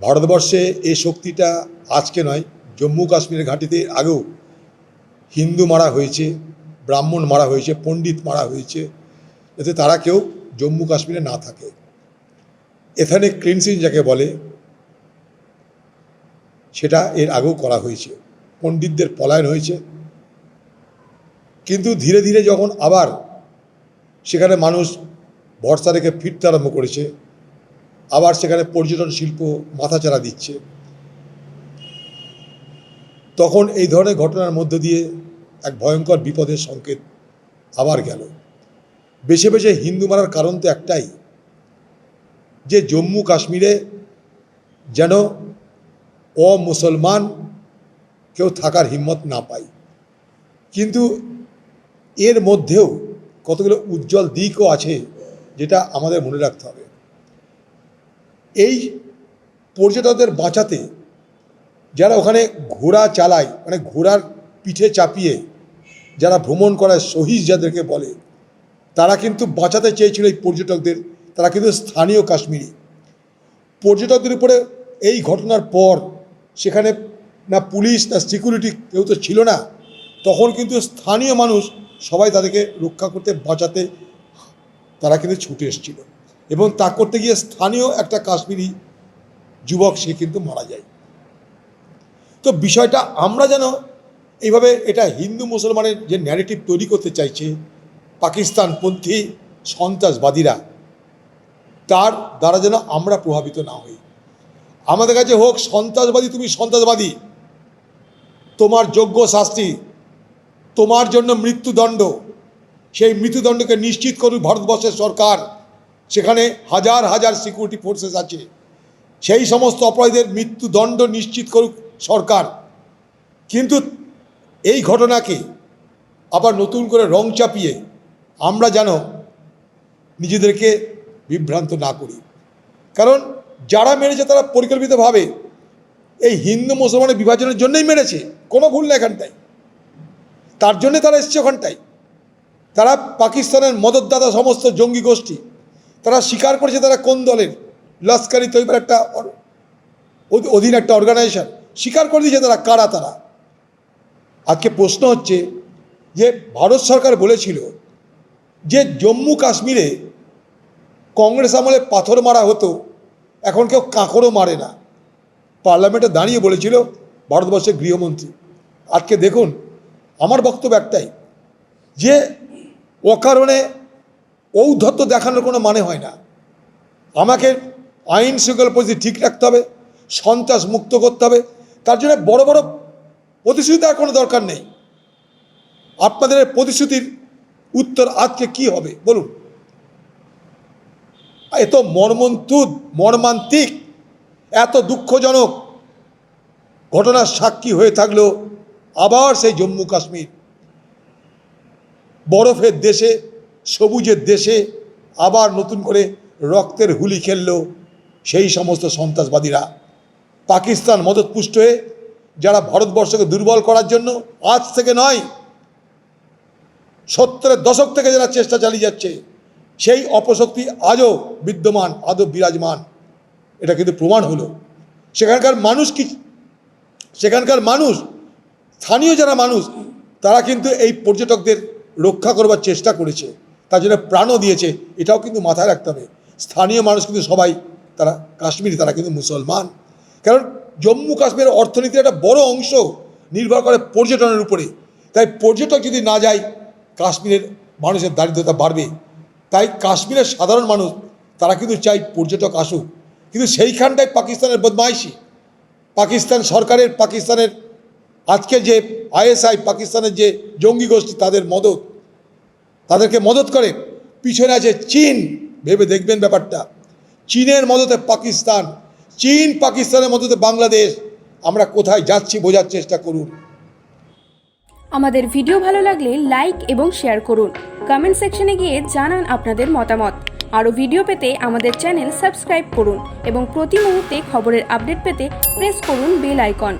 ভারতবর্ষে এই শক্তিটা আজকে নয়, জম্মু কাশ্মীরের ঘাঁটিতে আগেও হিন্দু মারা হয়েছে, ব্রাহ্মণ মারা হয়েছে, পণ্ডিত মারা হয়েছে যাতে তারা কেউ জম্মু কাশ্মীরে না থাকে। এখানে ক্লিনসিং যাকে বলে, সেটা এর আগেও করা হয়েছে। পণ্ডিতদের পলায়ন হয়েছে। কিন্তু ধীরে ধীরে যখন আবার সেখানে মানুষ ভরসা রেখে ফিরতে আরম্ভ করেছে আবার সেখানে পর্যটন শিল্প মাথাচাড়া দিচ্ছে। তখন এই ধরনের ঘটনার মধ্য দিয়ে এক ভয়ঙ্কর বিপদের সংকেত আবার গেল। বেছে বেছে হিন্দু মারার কারণ তো একটাই, যে জম্মু কাশ্মীরে যেন অমুসলমান কেউ থাকার হিম্মত না পায়। কিন্তু এর মধ্যেও কতগুলো উজ্জ্বল দিকও আছে যেটা আমাদের মনে রাখতে হবে। এই পর্যটকদের বাঁচাতে যারা ওখানে ঘোড়া চালায় মানে ঘোড়ার পিঠে চাপিয়ে যারা ভ্রমণ করায় শহীদ যাদেরকে বলে, তারা কিন্তু বাঁচাতে চেয়েছিল এই পর্যটকদের। তারা কিন্তু স্থানীয় কাশ্মীরি। পর্যটকদের উপরে এই ঘটনার পর সেখানে না পুলিশ, না সিকিউরিটি কেউ তো ছিল না, তখন কিন্তু স্থানীয় মানুষ সবাই তাদেরকে রক্ষা করতে, বাঁচাতে তারা কিন্তু ছুটে এসেছিল। এবং তা করতে গিয়ে স্থানীয় একটা কাশ্মীরি যুবক, সে কিন্তু মারা যায়। তো বিষয়টা আমরা যেন এইভাবে এটা হিন্দু মুসলমানের যে ন্যারেটিভ তৈরি করতে চাইছে, পাকিস্তানপন্থী সন্ত্রাসবাদীরা, তার দ্বারা যেন আমরা প্রভাবিত না হই। আমাদের কাছে হোক, সন্ত্রাসবাদী, তুমি সন্ত্রাসবাদী, তোমার যোগ্য শাস্তি, তোমার জন্য মৃত্যুদণ্ড, সেই মৃত্যুদণ্ডকে নিশ্চিত করুক ভারতবর্ষের সরকার। সেখানে হাজার হাজার সিকিউরিটি ফোর্সেস আছে। সেই সমস্ত অপরাধীদের মৃত্যুদণ্ড নিশ্চিত করুক সরকার। কিন্তু এই ঘটনাকে আবার নতুন করে রং চাপিয়ে আমরা যেন নিজেদেরকে বিভ্রান্ত না করি। কারণ যারা মেরেছে তারা পরিকল্পিতভাবে এই হিন্দু মুসলমানের বিভাজনের জন্যই মেরেছে। কোনো ভুল না এখানটায়। তার জন্যে তারা এসছে ওখানটায়। তারা পাকিস্তানের মদতদাতা সমস্ত জঙ্গি গোষ্ঠী তারা স্বীকার করেছে তারা কোন দলের? লস্করি তৈবার একটা অধীন একটা অর্গানাইজেশন স্বীকার করে দিয়েছে তারা, কারা তারা? আজকে প্রশ্ন হচ্ছে যে, ভারত সরকার বলেছিল যে, জম্মু কাশ্মীরে কংগ্রেস আমলে পাথর মারা হতো, এখন কেউ কাঁকড়ও মারে না। পার্লামেন্টে দাঁড়িয়ে বলেছিল ভারতবর্ষের গৃহমন্ত্রী। আজকে দেখুন, আমার বক্তব্য একটাই যে, অকারণে ঔদ্ধত্য দেখানোর কোনো মানে হয় না। আমাকে আইন শৃঙ্খলা পরিস্থিতি ঠিক রাখতে হবে, সন্ত্রাস মুক্ত করতে হবে। তার জন্য বড় বড় প্রতিশ্রুতি দেওয়ার কোনো দরকার নেই। আপনাদের প্রতিশ্রুতির উত্তর আজকে কি হবে, বলুন। এত মর্মন্তুদ, মর্মান্তিক, এত দুঃখজনক ঘটনার সাক্ষী হয়ে থাকল আবার সেই জম্মু কাশ্মীর। বরফের দেশে সবুজের দেশে আবার নতুন করে রক্তের হুলি খেললো সেই সমস্ত সন্ত্রাসবাদীরা। পাকিস্তান মদতপুষ্ট হয়ে যারা ভারতবর্ষকে দুর্বল করার জন্য আজ থেকে নয়, সত্তরের দশক থেকে যারা চেষ্টা চালিয়ে যাচ্ছে, সেই অপশক্তি আজও বিদ্যমান, আজও বিরাজমান। এটা কিন্তু প্রমাণ হলো। সেখানকার মানুষ কি, সেখানকার মানুষ, স্থানীয় যারা মানুষ, তারা কিন্তু এই পর্যটকদের রক্ষা করবার চেষ্টা করেছে। তার জন্য প্রাণও দিয়েছে, এটাও কিন্তু মাথায় রাখতে হবে। স্থানীয় মানুষ কিন্তু সবাই, তারা কাশ্মীরি, তারা কিন্তু মুসলমান। কারণ জম্মু কাশ্মীরের অর্থনীতির একটা বড় অংশ নির্ভর করে পর্যটনের উপরে। তাই পর্যটক যদি না যায়, কাশ্মীরের মানুষের দারিদ্রতা বাড়বে। তাই কাশ্মীরের সাধারণ মানুষ, তারা কিন্তু চাই পর্যটক আসুক। কিন্তু সেইখানটায় পাকিস্তানের বদমাইশি। পাকিস্তান সরকারের, পাকিস্তানের আজকে যে আইএসআই, পাকিস্তানের যে জঙ্গি গোষ্ঠী, তাদের মদত তাদেরকে মদত করে। পিছনে আছে চীন। ভেবে দেখবেন ব্যাপারটা। চীনের মদতে পাকিস্তান। চীন পাকিস্তানের মদতে বাংলাদেশ। আমরা কোথায় যাচ্ছি বোঝার চেষ্টা করুন। আমাদের ভিডিও ভালো লাগলে লাইক এবং শেয়ার করুন। কমেন্ট সেকশনে গিয়ে জানান আপনাদের মতামত। আরও ভিডিও পেতে আমাদের চ্যানেল সাবস্ক্রাইব করুন এবং প্রতি মুহূর্তে খবরের আপডেট পেতে প্রেস করুন বেল আইকন।